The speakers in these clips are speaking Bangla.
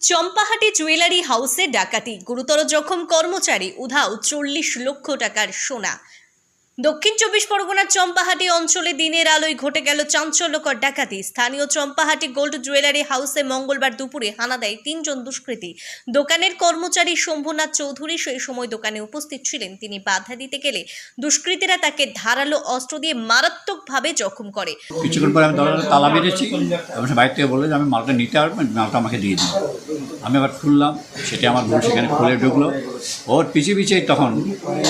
চম্পাহাটি জুয়েলারি হাউসে ডাকাতি। গুরুতর জখম কর্মচারী উধাও চল্লিশ লক্ষ টাকার সোনা। দক্ষিণ চব্বিশ পরগনার চম্পাহাটি অঞ্চলে দিনের আলোয় ঘটে গেল চাঞ্চল্যকর ডাকাতি। স্থানীয় চম্পাহাটি গোল্ড জুয়েলারি হাউসে মঙ্গলবার দুপুরে হানা দেয় তিনজন দুষ্কৃতী। দোকানের কর্মচারী শম্ভুনাথ চৌধুরী সেই সময় দোকানে উপস্থিত ছিলেন। তিনি বাধা দিতে গেলে দুষ্কৃতীরা তাকে ধারালো অস্ত্র দিয়ে মারাত্মকভাবে জখম করে। কিছুক্ষণ পরে আমি তালা সে বাইরে থেকে বলল যে, আমি মালটা নিতে পারবেন মালটা আমাকে দিয়ে দিন। আমি আবার খুললাম সেটা আমার বোন সেখানে খুলে ঢুকলো। ওর পিছিয়ে পিছিয়ে তখন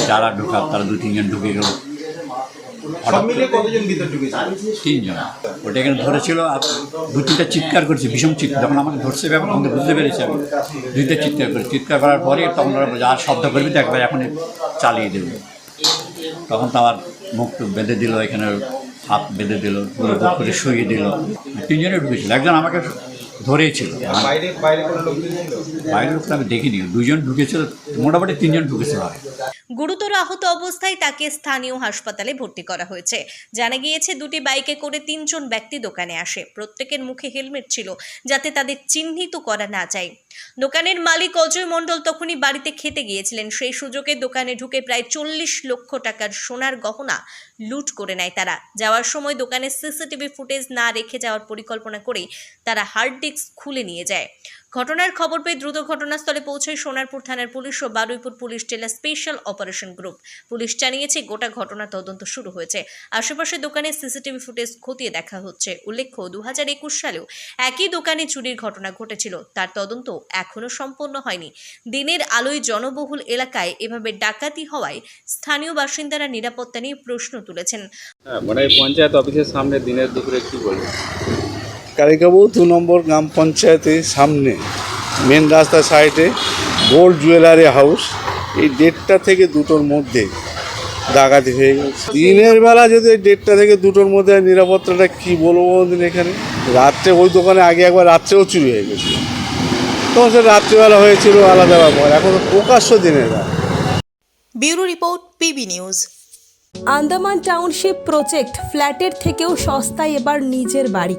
যারা ঢোকার তারা দু তিনজন ঢুকে গেল। তিনজন। ওটা এখানে ধরেছিল আর দু তিনটা চিৎকার করেছে ভীষণ চিৎকার। যখন আমাকে ধরছে ব্যাপার আমাকে বুঝতে পেরেছি আমি। দুইটা চিৎকার করে চিৎকার করার পরে তখন ওরা আর শব্দ করবি তো একবার এখন চালিয়ে দেবে। তখন তো আমার মুখ বেঁধে দিল এখানে হাত বেঁধে দিল করে শুয়ে দিল। তিনজনে ঢুকেছিল। একজন আমাকে ধরেছিল। বাইরে বাইরে লোকটা আমি দেখিনি। দুজন ঢুকেছিল মোটামুটি তিনজন ঢুকেছিল আর গুরুতর আহত অবস্থায় তাকে স্থানীয় হাসপাতালে ভর্তি করা হয়েছে। জানা গিয়েছে, দুটি বাইকে করে তিনজন ব্যক্তি দোকানে আসে। প্রত্যেকের মুখে হেলমেট ছিল, যাতে তাদের চিহ্নিত করা না যায়। দোকানের মালিক অজয় মণ্ডল তখনই বাড়িতে খেতে গিয়েছিলেন। সেই সুযোগে দোকানে ঢুকে প্রায় চল্লিশ লক্ষ টাকার সোনার গহনা লুট করে নেয় তারা। যাওয়ার সময় দোকানে সিসিটিভি ফুটেজ না রেখে যাওয়ার পরিকল্পনা করেই তারা হার্ড ডিস্ক খুলে নিয়ে যায়। ঘটনার খবর পেয়ে দ্রুত ঘটনাস্থলে পৌঁছায় সোনারপুর থানার পুলিশ ও বারুইপুর পুলিশ জেলা স্পেশাল অপারেশন গ্রুপ। পুলিশ জানিয়েছে, গোটা ঘটনা তদন্ত শুরু হয়েছে। আশেপাশে দোকানে সিসিটিভি ফুটেজ খতিয়ে দেখা হচ্ছে। উল্লেখ্য দু হাজার একুশ সালেও একই দোকানে চুরির ঘটনা ঘটেছিল। তার তদন্ত এখনও সম্পন্ন হয়নি। দিনের আলোয় জনবহুল এলাকায় এভাবে ডাকাতি হওয়ায় স্থানীয় বাসিন্দারা নিরাপত্তা নিয়ে প্রশ্ন তুলেছেন। হ্যাঁ মানে পঞ্চায়েত অফিসের সামনে দিনের দুপুরে কি বলবেন কালিকাবু দু নম্বর গ্রাম পঞ্চায়েতের সামনে মেন রাস্তার সাইডে গোল্ড জুয়েলারি হাউস এই দেড়টা থেকে দুটোর মধ্যে ডাকাতি হয়ে গেছে। দিনের বেলা যদি এই দেড়টা থেকে দুটোর মধ্যে নিরাপত্তাটা কি বলব বলুন এখানে? রাত্রে ওই দোকানে আগে একবার রাত্রেও চুরি হয়ে গেছিল। তখন সে রাত্রিবেলা হয়েছিল আলাদা ব্যাপার এখন প্রকাশ্য দিনের বেলা। Bureau report PB news. Andaman township project ফ্ল্যাটের থেকেও সস্তায় এবার নিজের বাড়ি।